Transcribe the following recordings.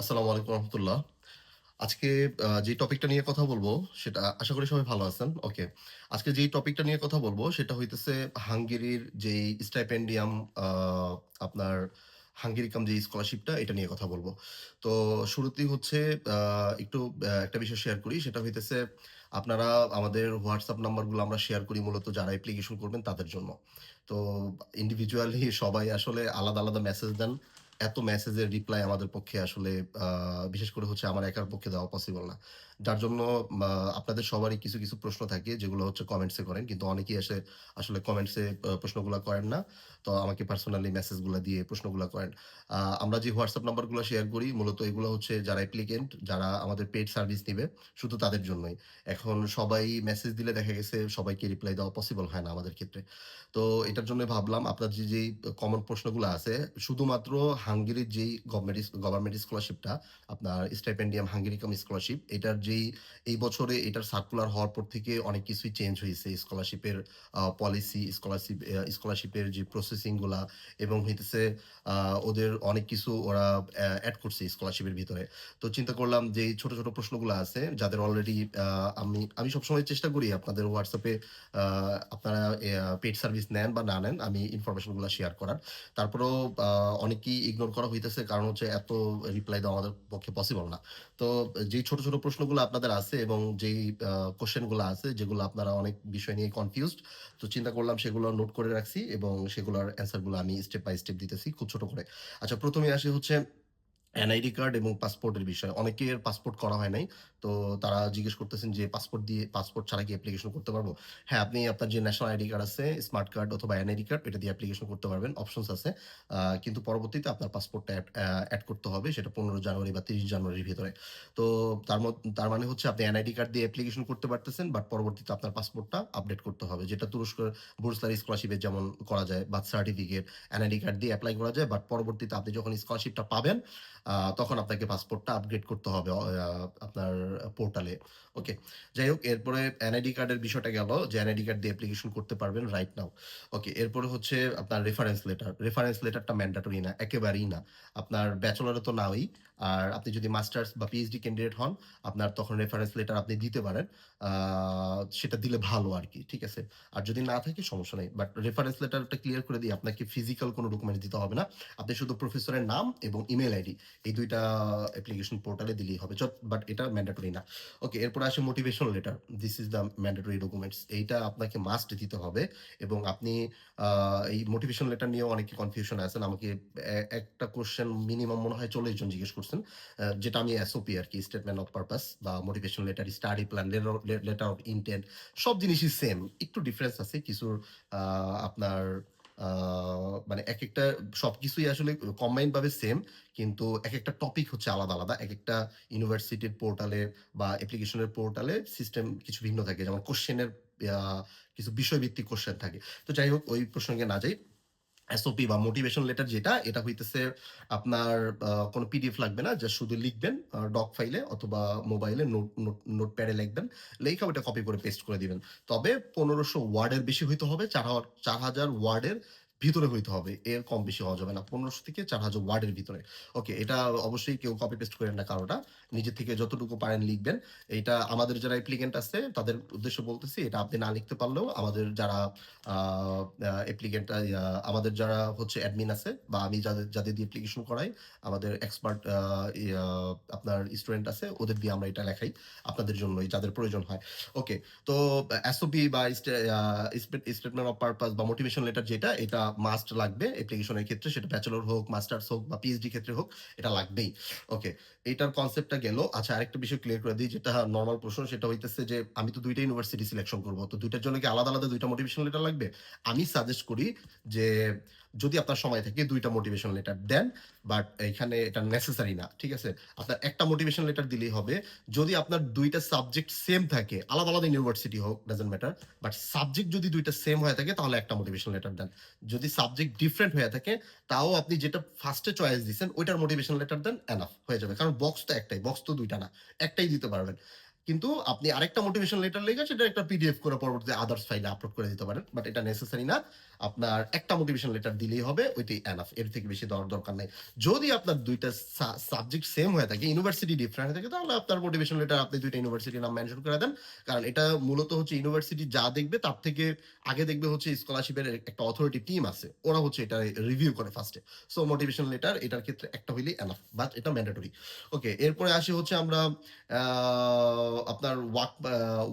আসসালামু আলাইকুম রহমতুল্লাহ। আজকে যে টপিকটা নিয়ে কথা বলব, সেটা আশা করি সবাই ভালো আছেন। ওকে, আজকে যে টপিকটা নিয়ে কথা বলব, সেটা হইতেছে হাঙ্গেরির যে স্টাইপেন্ডিয়াম আপনার হাঙ্গেরিকাম যে স্কলারশিপটা, এটা নিয়ে কথা বলব। তো শুরুতেই হচ্ছে একটু একটা বিষয় শেয়ার করি, সেটা হইতেছে আপনারা আমাদের হোয়াটসঅ্যাপ নাম্বারগুলো আমরা শেয়ার করি মূলত যারা অ্যাপ্লিকেশন করবেন তাদের জন্য। তো ইন্ডিভিজুয়ালি সবাই আসলে আলাদা আলাদা মেসেজ দেন। এত মেসেজের রিপ্লাই আমাদের পক্ষে আসলে বিশেষ করে হচ্ছে আমার একার পক্ষে দেওয়া পসিবল না। যার জন্য আপনাদের সবারই কিছু কিছু প্রশ্ন থাকে, যেগুলো হচ্ছে কমেন্টসে করেন। কিন্তু অনেকেই এসে আসলে কমেন্টসে প্রশ্নগুলো করেন না। তো আমাকে পার্সোনালি মেসেজগুলো দিয়ে প্রশ্নগুলো করেন। আমরা যে হোয়াটসঅ্যাপ নাম্বারগুলো শেয়ার করি, মূলত এগুলো হচ্ছে যারা অ্যাপ্লিকেন্ট যারা আমাদের পেড সার্ভিস নেবে, শুধু তাদের জন্যই। এখন সবাই মেসেজ দিলে দেখা গেছে সবাইকে রিপ্লাই দেওয়া পসিবল হয় না আমাদের ক্ষেত্রে। তো এটার জন্য ভাবলাম আপনার যে যেই কমন প্রশ্নগুলো আছে, শুধুমাত্র হাঙ্গেরির যেই গভর্নমেন্ট গভর্নমেন্ট স্কলারশিপটা আপনার স্টাইপেন্ডিয়াম হাঙ্গেরিকাম স্কলারশিপ এটার যেই, এই বছরে এটার সার্কুলার হওয়ার পর থেকে অনেক কিছুই চেঞ্জ হয়েছে। স্কলারশিপের পলিসি স্কলারশিপ স্কলারশিপের যে প্রসেসিংগুলা এবং হইতেছে ওদের অনেক কিছু ওরা অ্যাড করছে স্কলারশিপের ভিতরে। তো চিন্তা করলাম যে ছোট ছোট প্রশ্নগুলো আছে, যাদের অলরেডি আমি আমি সবসময় চেষ্টা করি আপনাদের হোয়াটসঅ্যাপে আপনারা পেড সার্ভিস নেন বা না নেন, আমি ইনফরমেশনগুলো শেয়ার করার। তারপরেও অনেকেই ইগনোর করা হইতেছে, কারণ হচ্ছে এত রিপ্লাই দেওয়া আমাদের পক্ষে পসিবল না। তো যেই ছোট ছোট প্রশ্নগুলো আপনাদের আছে এবং যেই কোশ্চেনগুলো আছে, যেগুলো আপনারা অনেক বিষয় নিয়ে কনফিউজড তো চিন্তা করলাম সেগুলো নোট করে রাখছি এবং সেগুলোর অ্যান্সারগুলো আমি স্টেপ বাই স্টেপ দিতেছি খুব ছোট করে। আচ্ছা প্রথমে আসি হচ্ছে এনআইডি কার্ড এবং পাসপোর্টের বিষয়। অনেকের পাসপোর্ট করা হয় নাই। তো তারা জিজ্ঞেস করতেছেন যে পাসপোর্ট দিয়ে পাসপোর্ট ছাড়া কি অ্যাপ্লিকেশন করতে পারব? হ্যাঁ আপনি আপনার যে ন্যাশনাল আইডি কার্ড আছে স্মার্ট কার্ড অথবা এনআইডি কার্ড এটা দিয়ে অ্যাপ্লিকেশন করতে পারবেন অপশনস আছে। কিন্তু পরবর্তীতে আপনার পাসপোর্টটা অ্যাড করতে হবে, সেটা পনেরো জানুয়ারি বা তিরিশ জানুয়ারির ভিতরে। তো তার তার মানে হচ্ছে আপনি এন এনআইডি কার্ড দিয়ে অ্যাপ্লিকেশন করতে পারতেছেন বাট পরবর্তীতে আপনার পাসপোর্টটা আপডেট করতে হবে, যেটা তুরস্কের বুর্সলার স্কলারশিপে যেমন করা যায় বার্থ সার্টিফিকেট এনআইডি কার্ড দিয়ে অ্যাপ্লাই করা যায় বাট পরবর্তীতে আপনি যখন স্কলারশিপটা পাবেন তখন আপনাকে পাসপোর্টটা আপগ্রেড করতে হবে আপনার পোর্টালে ওকে যাই হোক, এরপরে এনআইডি কার্ডের বিষয়টা গেল যে এনআইডি কার্ড দিয়ে অ্যাপ্লিকেশন করতে পারবেন রাইট নাও ওকে এরপরে হচ্ছে আপনার রেফারেন্স লেটার রেফারেন্স লেটারটা ম্যান্ডাটরি না, একেবারেই না। আপনার ব্যাচেলরে তো নাওই। আর আপনি যদি মাস্টার্স বা পিএইচডি ক্যান্ডিডেট হন, আপনার তখন রেফারেন্স লেটার আপনি দিতে পারেন। সেটা দিলে ভালো আর কি ঠিক আছে? আর যদি না থাকে, সমস্যা নেই। বাট রেফারেন্স লেটারটা ক্লিয়ার করে দিই আপনাকে ফিজিক্যাল কোনো ডকুমেন্ট দিতে হবে না। আপনি শুধু প্রফেসরের নাম এবং ইমেল আইডি এই দুইটা অ্যাপ্লিকেশন পোর্টালে দিলেই হবে। বাট এটা ম্যান্ডেটরি না। ওকে এরপর আসে motivation letter this is the mandatory documents এইটা আপনাকে মাস্ট দিতে হবে এবং আপনি এই মোটিভেশন লেটার নিয়েও অনেকে কনফিউশন আছেন। আমাকে একটা কোশ্চেন মিনিমাম মনে হয় চল্লিশ জন জিজ্ঞেস করছেন যেটা আমি এসওপি আর কি স্টেটমেন্ট অফ পারপাস বা motivation letter study plan letter of intent সব জিনিসই সেম একটু ডিফারেন্স আছে, কিছুর আপনার মানে এক একটা সবকিছুই আসলে কম্বাইন ভাবে সেম কিন্তু এক একটা টপিক হচ্ছে আলাদা আলাদা এক একটা ইউনিভার্সিটির পোর্টালে বা অ্যাপ্লিকেশনের পোর্টালে সিস্টেম কিছু ভিন্ন থাকে, যেমন কোশ্চেনের কিছু বিষয়ভিত্তিক কোশ্চেন থাকে। তো যাই হোক, ওই প্রসঙ্গে না যাই এসওপি বা মোটিভেশন লেটার যেটা, এটা হইতেছে আপনার কোনো পিডিএফ লাগবে না যা শুধু লিখবেন ডক ফাইলে অথবা মোবাইলে নোট নোট প্যাডে লিখবেন, লেখা ওটা কপি করে পেস্ট করে দিবেন। তবে পনেরোশো ওয়ার্ডের বেশি হইতে হবে, চার চার হাজার ওয়ার্ডের ভিতরে হইতে হবে, এর কম বেশি হওয়া যাবে না, পনেরোশো থেকে চার হাজার ওয়ার্ডের ভিতরে। ওকে এটা অবশ্যই কেউ কপি পেস্ট করেন না কারোটা, নিজে থেকে যতটুকু পারেন লিখবেন। এটা আমাদের যারা অ্যাপ্লিকেন্ট আছে, তাদের উদ্দেশ্য বলতেছি, এটা আপনি না লিখতে পারলেও আমাদের যারা অ্যাপ্লিকেন্ট আমাদের যারা হচ্ছে অ্যাডমিন আছে বা আমি যাদের যাদের দিয়ে অ্যাপ্লিকেশন করাই, আমাদের এক্সপার্ট আপনার স্টুডেন্ট আছে, ওদের দিয়ে আমরা এটা লেখাই আপনাদের জন্যই, যাদের প্রয়োজন হয়। ওকে তো এসওপি বা স্টেটমেন্ট অফ পারপাস বা মোটিভেশন লেটার যেটা, এটা মাস্ট লাগবে অ্যাপ্লিকেশনের ক্ষেত্রে, সেটা ব্যাচেলর হোক মাস্টার্স হোক বা পিএইচডি ক্ষেত্রে হোক, এটা লাগবেই। ওকে এটার কনসেপ্টটা গেল। আচ্ছা আরেকটা বিষয় ক্লিয়ার করে দিই, যেটা নর্মাল প্রশ্ন, সেটা হইতেছে যে, আমি তো দুইটা ইউনিভার্সিটি সিলেকশন করব, তো দুইটার জন্য কি আলাদা আলাদা দুইটা মোটিভেশন লেটার লাগবে? আমি সাজেস্ট করি যে যদি আপনার সময় থাকে, দুইটা মোটিভেশন লেটার দেন বাট এখানে এটা নেসেসারি না, ঠিক আছে? আপনার একটা মোটিভেশন লেটার দিলেই হবে। যদি আপনার দুইটা সাবজেক্ট সেম থাকে, আলাদা আলাদা ইউনিভার্সিটি হোক ডাজেন্ট ম্যাটার বাট সাবজেক্ট যদি দুইটা সেম হয়ে থাকে, তাহলে একটা মোটিভেশন লেটার দেন। যদি সাবজেক্ট ডিফারেন্ট হয়ে থাকে, তাও আপনি যেটা ফার্স্টে চয়েস দিচ্ছেন ওইটার মোটিভেশন লেটার দেন এনাফ হয়ে যাবে। কারণ বক্স তো একটাই বক্স তো দুইটা না, একটাই দিতে পারবেন। কিন্তু আপনি আরেকটা মোটিভেশন লেটার লেগে সেটা একটা পিডিএফ করে পরবর্তীতে আদার্স ফাইলে আপলোড করে দিতে পারেন বাট এটা নেসেসারি না। আপনার একটা মোটিভেশন লেটার দিলেই হবে, ওইটি এনাফ এর থেকে বেশি দেওয়ার দরকার নেই। যদি আপনার দুইটা সাবজেক্ট সেম হয়ে থাকে ইউনিভার্সিটি ডিফারেন্ট হয়ে থাকে, তাহলে আপনার মোটিভেশন লেটার আপনি দুইটা ইউনিভার্সিটির নাম মেনশন করে দেন। কারণ এটা মূলত হচ্ছে ইউনিভার্সিটি যা দেখবে, তার থেকে আগে দেখবে হচ্ছে স্কলারশিপের একটা অথরিটি টিম আছে। ওরা হচ্ছে এটা রিভিউ করে ফার্স্টে সো মোটিভেশন লেটার এটার ক্ষেত্রে একটা হইলেই এনাফ বাট এটা ম্যান্ডেটরি ওকে এরপরে আসি হচ্ছে আমরা আপনার ওয়ার্ক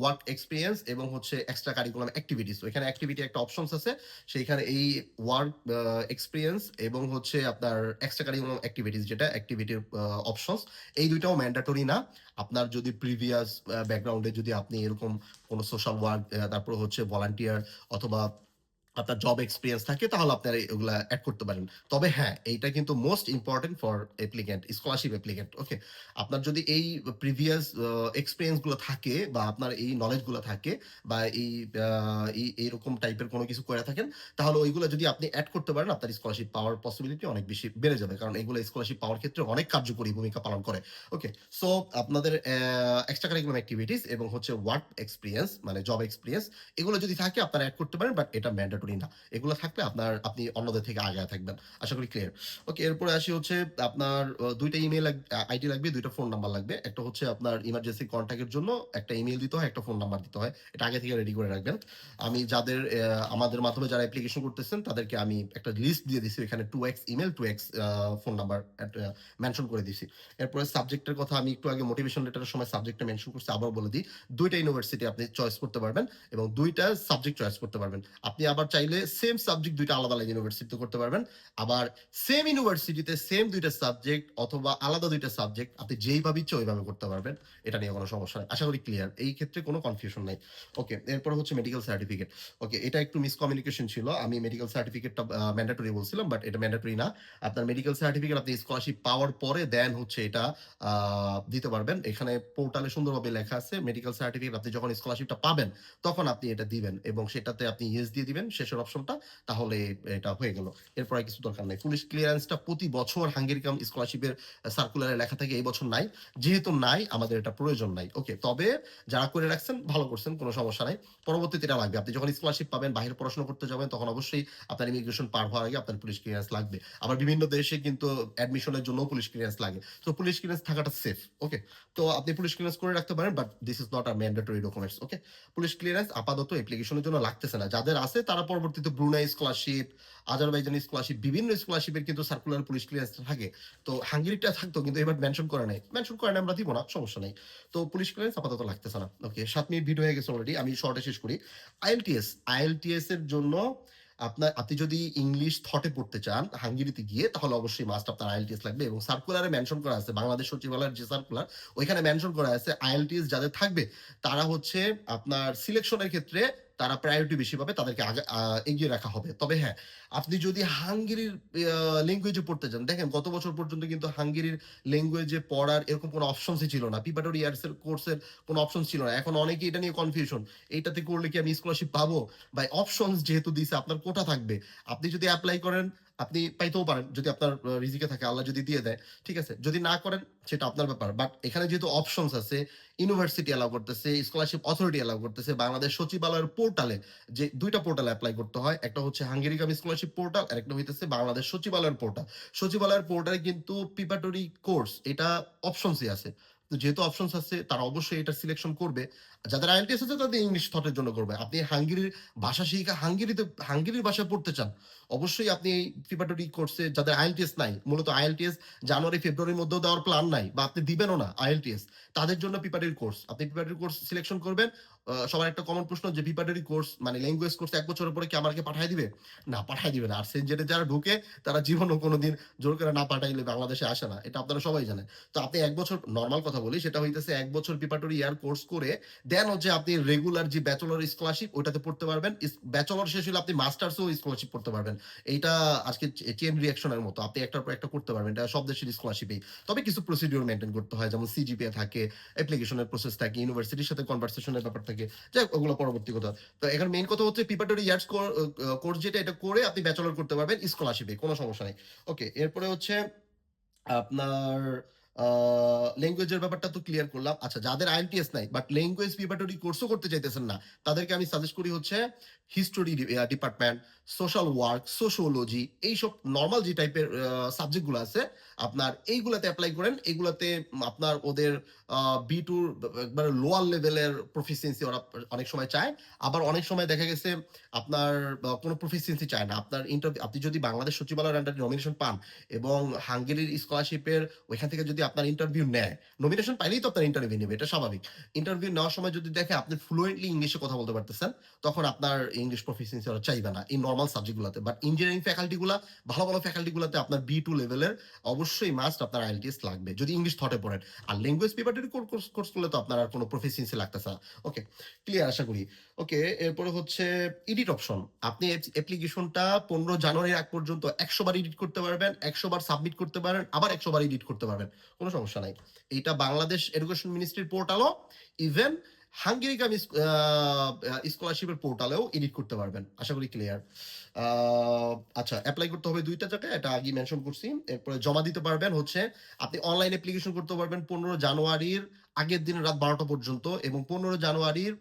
ওয়ার্ক এক্সপিরিয়েন্স এবং হচ্ছে এক্সট্রা কারিকুলাম অ্যাক্টিভিটিস এখানে অ্যাক্টিভিটি একটা অপশনস আছে, সেইখানে এই ওয়ার্ক এক্সপিরিয়েন্স এবং হচ্ছে আপনার এক্সট্রা কারিকুলাম অ্যাক্টিভিটিস যেটা অ্যাক্টিভিটির অপশনস এই দুইটাও ম্যান্ডাটরি না। আপনার যদি প্রিভিয়াস ব্যাকগ্রাউন্ডে যদি আপনি এরকম কোনো সোশ্যাল ওয়ার্ক তারপর হচ্ছে ভলান্টিয়ার অথবা আপনার জব এক্সপিরিয়েন্স থাকে, তাহলে আপনারা এগুলা অ্যাড করতে পারেন। তবে হ্যাঁ এইটা কিন্তু most important for applicant scholarship applicant okay আপনার যদি এই প্রিভিয়াস এক্সপিরিয়েন্সগুলো থাকে বা আপনার এই নলেজগুলো থাকে বা এই এইরকম টাইপের কোনো কিছু করে থাকেন, তাহলে ওইগুলো যদি আপনি অ্যাড করতে পারেন, আপনার স্কলারশিপ পাওয়ার পসিবিলিটি অনেক বেশি বেড়ে যাবে। কারণ এগুলো স্কলারশিপ পাওয়ার ক্ষেত্রে অনেক কার্যকরী ভূমিকা পালন করে ওকে সো আপনাদের এক্সট্রা কারিকুলাম অ্যাক্টিভিটিস এবং হচ্ছে ওয়ার্ক এক্সপিরিয়েন্স মানে জব এক্সপিরিয়েন্স এগুলো যদি থাকে আপনারা অ্যাড করতে পারেন বাট এটা ম্যান্ডেটরি না এগুলো থাকলে আপনার আপনি অন্যদের থেকে আগে থাকবেন। আশা করি ক্লিয়ার ওকে এরপরে আসি হচ্ছে আপনার দুইটা ইমেল আইডি লাগবে, দুইটা ফোন নাম্বার লাগবে। একটা হচ্ছে আপনার ইমার্জেন্সি কন্ট্যাক্টের জন্য, একটা ইমেল দিতে হয়, একটা ফোন নাম্বার দিতে হয়। এটা আগে থেকে রেডি করে রাখবেন। আমি যাদের আমাদের মাধ্যমে যারা অ্যাপ্লিকেশন করতেছেন, তাদেরকে আমি একটা লিস্ট দিয়ে দিছি। এখানে two X email two X phone number mention করে দিছি। এরপরে সাবজেক্টের কথা আমি একটু আগে মোটিভেশন লেটারের সময় সাবজেক্টটা মেনশন করছি আবার বলে দিই। দুইটা ইউনিভার্সিটি আপনি চয়েস করতে পারবেন এবং দুইটা সাবজেক্ট চয়েস করতে পারবেন। আপনি আবার চাইলে সেম সাবজেক্ট দুইটা আলাদা আলাদা ইউনিভার্সিটিতে করতে পারবেন। আবার সেম ইউনিভার্সিটিতে সেম দুইটা সাবজেক্ট অথবা আলাদা দুইটা সাবজেক্ট আপনি যেইভাবে ইচ্ছে ওইভাবে করতে পারবেন, এটা নিয়ে কোনো সমস্যা নেই। আশা করি ক্লিয়ার এই ক্ষেত্রে কোনো কনফিউশন নাই। ওকে এরপর হচ্ছে মেডিকেল সার্টিফিকেট ওকে এটা একটু মিসকমিউনিকেশন ছিল। আমি মেডিকেল সার্টিফিকেটটা ম্যান্ডেটরি বলছিলাম বাট এটা ম্যান্ডেটরি না। আপনার মেডিকেল সার্টিফিকেট আপনি স্কলারশিপ পাওয়ার পরে দেন হচ্ছে এটা দিতে পারবেন। এখানে পোর্টালে সুন্দরভাবে লেখা আছে মেডিকেল সার্টিফিকেট আপনি যখন স্কলারশিপটা পাবেন, তখন আপনি এটা দিবেন এবং সেটাতে আপনি ইয়েস দিয়ে দিবেন। শেষের অপশনটা, তাহলে এটা হয়ে গেল। এরপর কিছু দরকার নাই। পুলিশ ক্লিয়ারেন্সটা প্রতি বছর হাঙ্গেরি কাম স্কলারশিপের সার্কুলারে লেখা থাকে, এই বছর নাই। যেহেতু নাই, আমাদের এটা প্রয়োজন নাই। ওকে তবে যারা করে রাখছেন, ভালো করছেন, কোনো সমস্যা নাই। পরবর্তীতে এটা লাগবে। আপনি যখন স্কলারশিপ পাবেন বাইরে পড়াশোনা করতে যাবেন, তখন অবশ্যই আপনার ইমিগ্রেশন পার হওয়ার আগে আপনার পুলিশ ক্লিয়ারেন্স লাগবে। আবার বিভিন্ন দেশে কিন্তু অ্যাডমিশনের জন্য পুলিশ ক্লিয়ারেন্স লাগে। তো পুলিশ ক্লিয়ারেন্স থাকাটা সেফ ওকে তো আপনি পুলিশ ক্লিয়ারেন্স করে রাখতে পারেন but this is not a mandatory documents okay police clearance আপাতত অ্যাপ্লিকেশনের জন্য লাগতেছে না। যাদের আছে, তারা পরবর্তীতে ব্রুনাই স্কলারশিপ, আজারবাইজানি স্কলারশিপ, বিভিন্ন স্কলারশিপের কিন্তু সার্কুলার পুলিশ ক্লিয়ারেন্স থাকে। তো হাঙ্গেরিটা থাকতো কিন্তু এবার মেনশন করে নাই। মেনশন করে আমরা দিব না, সমস্যা নেই। তো পুলিশ ক্লিয়ারেন্স আপাতত লাগতেছে না। ওকে সাত মিনিট ভিডিও হয়ে গেছে অলরেডি আমি শর্টে শেষ করি। আইএলটিএস আইএলটিএস এর জন্য আপনার, আপনি যদি ইংলিশ থটে পড়তে চান, হাঙ্গেরিতে গিয়ে, তাহলে অবশ্যই মাস্ট আপনার আইএলটিএস লাগবে এবং সার্কুলারে মেনশন করা আছে। বাংলাদেশ সচিবালয়ের যে সার্কুলার ওইখানে মেনশন করা আছে আইএলটিএস যাদের থাকবে, তারা হচ্ছে আপনার সিলেকশনের ক্ষেত্রে তারা প্রায়োরিটি বেশি পাবে, তাদেরকে আগে এগিয়ে রাখা হবে। তবে হ্যাঁ আপনি যদি হাঙ্গেরির ল্যাঙ্গুয়েজে পড়তে চান, দেখেন গত বছর পর্যন্ত কিন্তু হাঙ্গেরির ল্যাঙ্গুয়েজে পড়ার এরকম কোনো অপশনসই ছিল না। পিপাটোর ইয়ার্স এর কোর্সের কোনো অপশন ছিল না। এখন অনেকে এটা নিয়ে কনফিউশন এইটাতে করলে কি আমি স্কলারশিপ পাবো? বা অপশনস যেহেতু দিছে, আপনার কোটা থাকবে। আপনি যদি অ্যাপ্লাই করেন আপনি পাইতেও পারেন, যদি আপনার রিজিকে থাকে, আল্লাহ যদি দিয়ে দেয়, ঠিক আছে? যদি না করেন, সেটা আপনার ব্যাপার। বাট এখানে যেহেতু অপশনস আছে ইউনিভার্সিটি অ্যালাউ করতেছে স্কলারশিপ অথরিটি অ্যালাউ করতেছে, বাংলাদেশ সচিবালয়ের পোর্টালে যে দুইটা পোর্টালে অ্যাপ্লাই করতে হয়, একটা হচ্ছে হাঙ্গেরিকাম স্কলারশিপ পোর্টাল আর একটা হইতেছে বাংলাদেশ সচিবালয়ের পোর্টাল সচিবালয়ের পোর্টালে কিন্তু প্রিপারেটরি কোর্স এটা অপশনসই আছে। তো যেহেতু অপশনস আছে, তারা অবশ্যই এটা সিলেকশন করবে। যাদের আইএলটিএস আছে, তাদের ইংলিশ থটের জন্য করবে। আপনি হাঙ্গেরির ভাষা শিখা হাঙ্গেরিতে, হাঙ্গেরির ভাষা পড়তে চান, অবশ্যই আপনি এই প্রিপারেটরি কোর্সে যাদের আইএলটিএস নাই, মূলত আইএলটিএস জানুয়ারি, ফেব্রুয়ারির মধ্যেও দেওয়ার প্ল্যান নাই, বা আপনি দিবেনও না আইএলটিএস তাদের জন্য প্রিপারেটরি কোর্স আপনি প্রিপারেটরি কোর্স সিলেকশন করবেন সবার একটা কমন প্রশ্ন যে প্রিপারেটরি কোর্স মানে ল্যাঙ্গুয়েজ কোর্স এক বছরের পরে কি আমাকে পাঠায় দিবে? না, পাঠায় দিবে না। আর সেন্ট যারা ঢুকে, তারা জীবনও কোনোদিন জোর করে না পাঠাইলে বাংলাদেশে আসে না। এটা আপনারা সবাই জানেন। তো আপনি এক বছর নর্মাল কথা বলি, সেটা হইতেছে এক বছর প্রিপারেটরি ইয়ার কোর্স করে দেন হচ্ছে আপনি রেগুলার যে ব্যাচেলর স্কলারশিপ ওইটাতে পড়তে পারবেন। ব্যাচেলর শেষ হলে আপনি মাস্টার্সও স্কলারশিপ পড়তে পারবেন। এইটা আজকে চেন রিয়াকশনের মতো। আপনি একটার পর একটা করতে পারবেন। এটা সব দেশের স্কলারশিপেই তবে কিছু প্রসিডিওর মেনটেন করতে হয়, যেমন সিজিপিএ থাকে অ্যাপ্লিকেশনের প্রসেস থাকে ইউনিভার্সিটির সাথে কনভারসেশনের ব্যাপার থাকে। যাই হোক, ওগুলো পরবর্তী কথা। তো এখানে মেইন কথা হচ্ছে প্রিপারেটরি ইয়ার্স কোর্স যেটা এটা করে আপনি ব্যাচেলর করতে পারবেন স্কলারশিপে কোনো সমস্যা নেই। ওকে এরপরে হচ্ছে আপনার ল্যাঙ্গুয়েজের ব্যাপারটা তো ক্লিয়ার করলাম। আচ্ছা যাদের IELTS নাই বাট ল্যাঙ্গুয়েজ প্রিপারেটরি কোর্সও করতে চাইতেছেন না, তাদেরকে আমি সাজেস্ট করি হচ্ছে history department, social work, sociology এইসব নরমাল যে টাইপের আ সাবজেক্টগুলো আছে, আপনার এইগুলাতে এপ্লাই করেন। এগুলাতে আপনার ওদের আ B2 ব একবারে লোয়ার লেভেলের প্রফিসিয়েন্সি ওরা অনেক সময় চায়। আবার অনেক সময় দেখা গেছে আপনার কোনো প্রফিসিয়েন্সি চায় না। আপনার ইন্টারভিউ আপনি যদি বাংলাদেশ সচিবালয়ের আন্ডারে নমিনেশন পান এবং হাঙ্গেরির স্কলারশিপের ওইখান থেকে যদি আপনার ইন্টারভিউ নেয়, নমিনেশন পাইলেই তো আপনার ইন্টারভিউ নেবে এটা স্বাভাবিক। ইন্টারভিউ নেওয়ার সময় যদি দেখে আপনি ফ্লুয়েন্টলি ইংলিশে কথা বলতে পারতেছেন, তখন আপনার ইংলিশ প্রফিসিয়েন্সি ওরা চাইবে না। এই নরমাল সাবজেক্ট গুলাতে। বাট ইঞ্জিনিয়ারিং ফ্যাকাল্টি গুলা ভালো, ভালো ফ্যাকাল্টি গুলাতে আপনার B2 লেভেলের অবশ্যই মাস্ট আপনার IELTS লাগবে। যদি ইংলিশ থটে পড়েন। আর ল্যাঙ্গুয়েজ প্রিপারেটরি কোর্স কোর্স করলে তো আপনার আর কোন প্রফিসিয়েন্সি লাগতেছে না। ওকে, ক্লিয়ার আশা করি। ওকে, এরপরে হচ্ছে এডিট অপশন। আপনি অ্যাপ্লিকেশনটা ১৫ জানুয়ারির আগ পর্যন্ত ১০০ বার এডিট করতে পারবেন, ১০০ বার সাবমিট করতে পারেন, আবার ১০০ বার এডিট করতে পারবেন। কোনো সমস্যা নাই। এটা বাংলাদেশ এডুকেশন মিনিস্ট্রির পোর্টালও ইভেন হাঙ্গেরি কাম ইস আ আ স্কলারশিপের পোর্টালেও এডিট করতে পারবেন। আশা করি ক্লিয়ার। আচ্ছা এপ্লাই করতে হবে ২ টা জায়গায়। এটা আগেই মেনশন করছি। এরপরে জমা দিতে পারবেন হচ্ছে আপনি অনলাইন অ্যাপ্লিকেশন করতে পারবেন ১৫ জানুয়ারির আগের দিন রাত ১২টা পর্যন্ত এবং ১৫ জানুয়ারির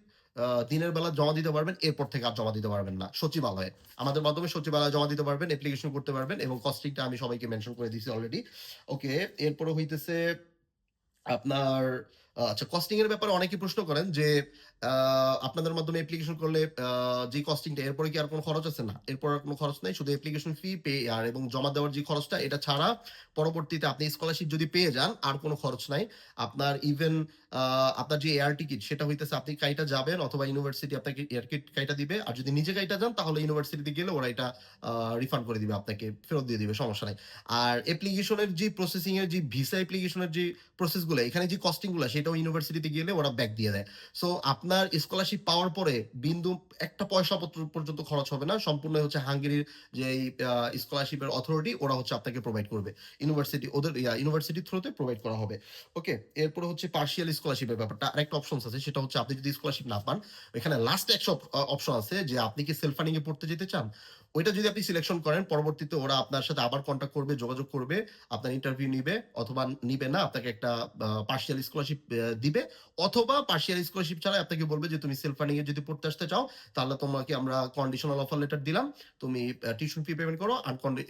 দিনের বেলা জমা দিতে পারবেন। এরপর থেকে আর জমা দিতে পারবেন না। সচিবালয়ে। আমাদের মাধ্যমে সচিবালয়ে জমা দিতে পারবেন, অ্যাপ্লিকেশন করতে পারবেন এবং কস্টিংটা আমি সবাইকে মেনশন করে দিছি অলরেডি। ওকে, এরপরে হইতেছে আপনার আচ্ছা কস্টিং এর ব্যাপারে অনেকেই প্রশ্ন করেন যে আপনাদের মাধ্যমে অ্যাপ্লিকেশন করলে যে কস্টিংটা এরপরে কি আর কোনো খরচ আছে? না। এরপর আর কোনো খরচ নাই। শুধু অ্যাপ্লিকেশন ফি পে আর এবং জমা দেওয়ার যে খরচটা, এটা ছাড়া পরবর্তীতে আপনি স্কলারশিপ যদি পেয়ে যান, আর কোনো খরচ নাই। আপনার ইভেন আপনার যে এয়ার টিকিট সেটা হইতেছে আপনি কাইটা যাবেন অথবা ইউনিভার্সিটি আপনাকে এয়ার কিট কাইটা দিবে। আর যদি নিজে কাইটা যান, তাহলে ইউনিভার্সিটিতে গেলে ওরা এটা রিফান্ড করে দিবে, আপনাকে। ফেরত দিয়ে দিবে, সমস্যা নাই। আর অ্যাপ্লিকেশনের যে প্রসেসিং এর যে ভিসা অ্যাপ্লিকেশনের যে প্রসেসগুলা, এখানে যে কস্টিংগুলা সেটাও ইউনিভার্সিটিতে গেলে ওরা ব্যাক দিয়ে দেয়। সো আপনার স্কলারশিপ পাওয়ার পরে বিন্দু একটা পয়সা পর্যন্ত খরচ হবে না। সম্পূর্ণ হচ্ছে হাঙ্গেরির আ স্কলারশিপের অথরিটি ওরা হচ্ছে আপনাকে প্রোভাইড করবে। ইউনিভার্সিটি ওদের ইউনিভার্সিটির থ্রুতে প্রোভাইড করা হবে। ওকে, এরপরে হচ্ছে পার্সিয়াল স্কলারশিপের ব্যাপারটা। আরেকটা অপশনস আছে সেটা হচ্ছে আপনি যদি স্কলারশিপ না পান, এখানে লাস্ট একটা অপশন আছে যে আপনি কি সেলফ ফান্ডিং এ পড়তে যেতে চান? ওইটা যদি আপনি সিলেকশন করেন পরবর্তীতে ওরা আপনার সাথে আবার কন্ট্যাক্ট করবে, যোগাযোগ করবে, আপনার ইন্টারভিউ নিবে অথবা নিবে না আপনাকে একটা পার্সিয়াল স্কলারশিপ দিবে অথবা পার্সিয়াল স্কলারশিপ ছাড়া আপনাকে বলবে যে তুমি সেলফ ফান্ডিং এ যদি পড়তে আসতে চাও তাহলে তোমাকে আমরা কন্ডিশনাল অফার লেটার দিলাম। তুমি টিউশন ফি পেমেন্ট করো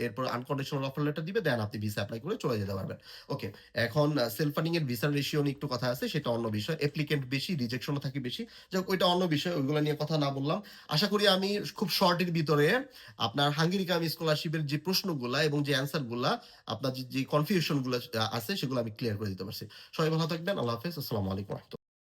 এরপর আনকন্ডিশনাল অফার লেটার দিবে দেন আপনি ভিসা এপ্লাই করে চলে যেতে পারবেন। ওকে, এখন সেলফ ফান্ডিং এর ভিসার রেশিও নিয়ে একটু কথা আছে সেটা অন্য বিষয়। অ্যাপ্লিক্যান্ট বেশি, রিজেকশন ও থাকে বেশি। যাই ওইটা অন্য বিষয়। ওইগুলো নিয়ে কথা না বললাম। আশা করি আমি খুব শর্ট এর ভিতরে আপনার হাঙ্গেরিকাম স্কলারশিপের যে প্রশ্নগুলা এবং যে অ্যান্সারগুলা আপনার যে, কনফিউশনগুলো কনফিউশনগুলা আছে সেগুলো আমি ক্লিয়ার করে দিতে পারছি। সবাই ভালো থাকবেন। আল্লাহ হাফেজ। আসসালামু আলাইকুম।